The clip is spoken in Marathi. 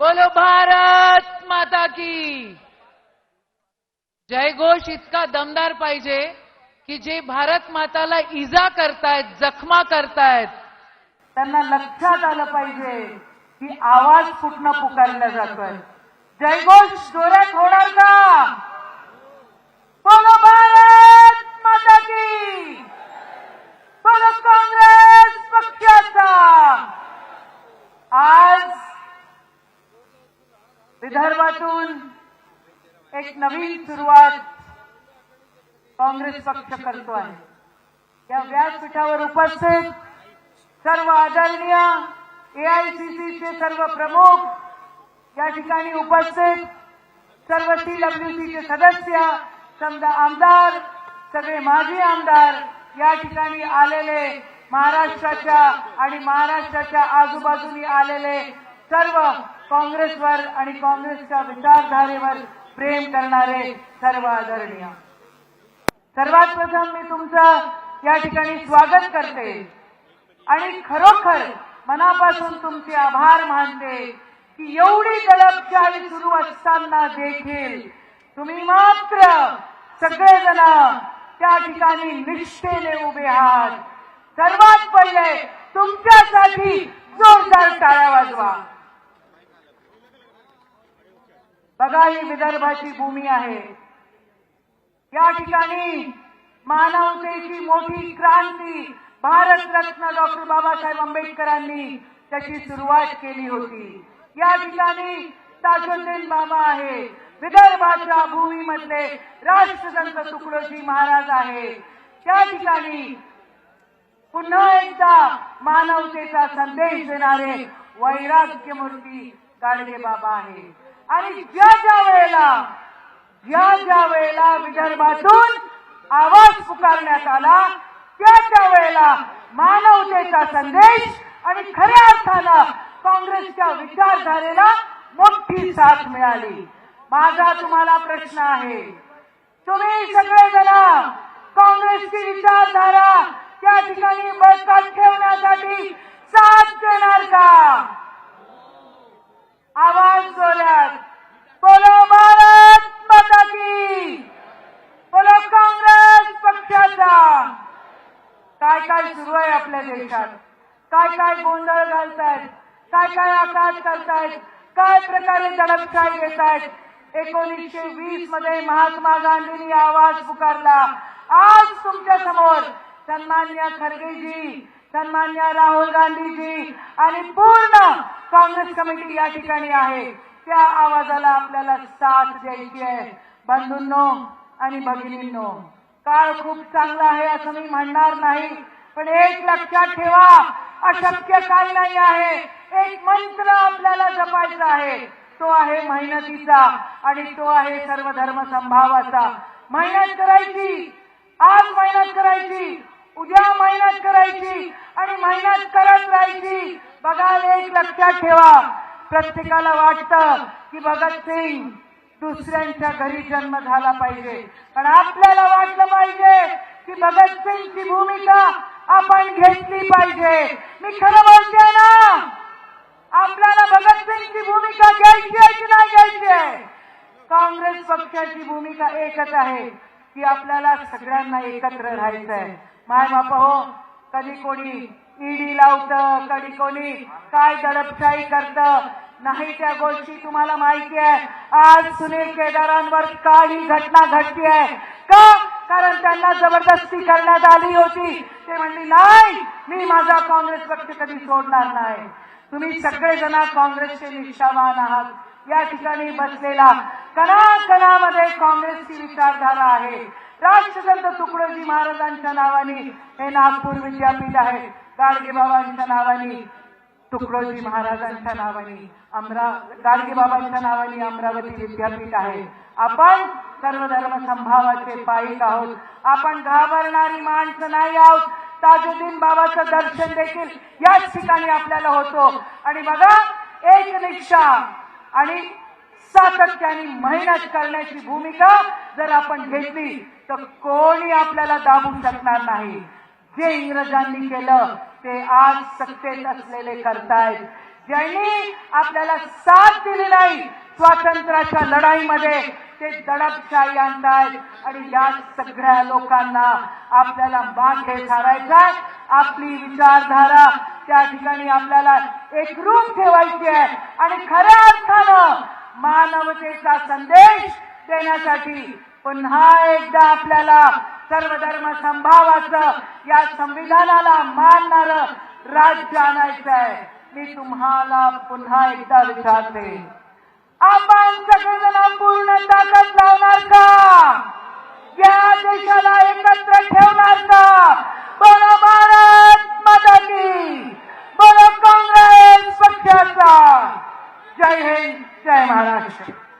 बोलो भारत माता की। जयघोष इतका दमदार पाहिजे की जे भारत माताला इजा करतायत जखमा करतायत त्यांना लक्षात आलं पाहिजे की आवाज कुठनं पुकारला जातोय. जयघोष जोरात होणार का बोलो भारत माता की बोलो काँग्रेस पक्षाचा आज विदर्भातून एक नवीन सुरुवात काँग्रेस पक्ष करतो आहे. या व्यासपीठावर उपस्थित सर्व आदरणीय एआयसीसीचे सर्व प्रमुख या ठिकाणी उपस्थित सर्व सीडब्ल्यूसीचे सदस्य समजा आमदार सगळे माजी आमदार या ठिकाणी आलेले महाराष्ट्राच्या आणि महाराष्ट्राच्या आजूबाजूनी आलेले सर्व काँग्रेसवर आणि काँग्रेसच्या विचारधारेवर प्रेम करणारे सर्व आदरणीय. सर्वात प्रथम मी तुमचं या ठिकाणी स्वागत करते. आणि खरोखर मनापासून तुमचे आभार मानते की एवढी दडपशाही सुरू असताना देखील तुम्ही मात्र सगळेजण त्या ठिकाणी निष्ठेने उभे आहात. सर्वात पहिले तुमच्यासाठी जोरदार टाळ्या वाजवा. बघा ही विदर्भाची भूमी आहे. या ठिकाणी मानवतेची मोठी क्रांती भारतरत्न डॉक्टर बाबासाहेब आंबेडकरांनी त्याची सुरुवात केली होती. या ठिकाणी ताजुद्दीन बाबा आहे. विदर्भाच्या भूमीमधले राष्ट्रसंत तुकडोजी महाराज आहे. त्या ठिकाणी पुन्हा एकदा मानवतेचा संदेश देणारे वैराग्यमूर्ती गाडगे बाबा आहे आणि ज्या ज्या वेळेला ज्या ज्या वेळेला विदर्भातून आवाज पुकारण्यात आला त्या त्या वेळेला मानवतेचा संदेश आणि खऱ्या अर्थानं काँग्रेसच्या विचारधारेला मोठी साथ मिळाली. माझा तुम्हाला प्रश्न आहे तुम्ही सगळेजण काँग्रेसची विचारधारा त्या ठिकाणी बळकट ठेवण्यासाठी साथ देणार का आवाज जोरात बोलो भारत माता की बोलो काँग्रेस पक्षाचा काय काय सुरू आहे आपल्या देशात काय काय गोंधळ घालतायत? काय काय आकाश करतायत? काय प्रकारे दडपशाही घेत आहेत एकोणीसशे वीसमध्ये महात्मा गांधींनी आवाज पुकारला. आज तुमच्यासमोर सन्मान्य खरगेजी सन्मान्य राहुल गांधीजी आणि पूर्ण काँग्रेस कमिटी या ठिकाणी आहे. त्या आवाजाला आपल्याला साथ द्यायची आहे. बंधूंनो आणि भगिनींनो काळ खूप चांगला आहे असं मी म्हणणार नाही. पण एक लक्षात ठेवा अशक्य काही नाही आहे. एक मंत्र आपल्याला जपायचा आहे. तो आहे मेहनतीचा आणि तो आहे सर्व धर्म संभावाचा. मेहनत करायची आज मेहनत करायची उद्या मेहनत करायची आणि मेहनत करत राहायची. बघा एक लक्षात ठेवा. प्रत्येकाला वाटतं की भगतसिंग दुसऱ्यांच्या घरी जन्म झाला पाहिजे. पण आपल्याला वाटलं पाहिजे की भगतसिंगची भूमिका आपण घेतली पाहिजे. मी खरं बोलते ना आपल्याला भगतसिंगची भूमिका घ्यायची आहे की नाही घ्यायची आहे? काँग्रेस पक्षाची भूमिका एकच आहे की आपल्याला सगळ्यांना एकत्र राहायचं आहे. माय बापा हो कधी कोणी ईडी लावतं कधी कोणी काय दडपशाही करतं नाही त्या गोष्टी तुम्हाला माहिती आहे. आज सुनील केदारांवर काही घटना घडती आहे. का? कारण त्यांना जबरदस्ती करण्यात आली होती. ते म्हणली नाही मी माझा काँग्रेस पक्ष कधी सोडणार नाही. तुम्ही सगळेजण काँग्रेसचे निष्ठावान आहात. या ठिकाणी बसलेला कणाकणामध्ये काँग्रेसची विचारधारा आहे. राष्ट्रसंत तुकडोजी महाराजांच्या नावाने हे नागपूर विद्यापीठ आहे. गाडगेबाबांच्या नावाने तुकडोजी महाराजांच्या नावाने अमरा गाडगेबाबांच्या नावाने अमरावती विद्यापीठ आहे. आपण सर्व धर्म संभावाचे पायिक आहोत. आपण घाबरणारी माणसं नाही आहोत. ताजुद्दीन बाबाचं दर्शन देखील याच ठिकाणी आपल्याला होतो. आणि बघा एक निष्ठा आणि सातत्याने मेहनत करण्याची भूमिका जर आपण घेतली तर कोणी आपल्याला दाबू शकणार नाही. जे इंग्रजांनी केलं ते आज सत्तेत असलेले करतायत. ज्यांनी आपल्याला साथ दिली नाही स्वातंत्र्याच्या लढाईमध्ये ते दडपशाही आणतायत आणि या सगळ्या लोकांना आपल्याला मागे सारायचा आपली विचारधारा त्या ठिकाणी आपल्याला एकरूप ठेवायची आहे. आणि खऱ्या अर्थानं मानवतेचा संदेश देण्यासाठी पुन्हा एकदा आपल्याला सर्वधर्म संभावाचं या संविधानाला मानणार राज्य आणायचं आहे. मी तुम्हाला पुन्हा एकदा विचारते. आपण सगळेजण पूर्ण ताकद लावणार का? या देशाला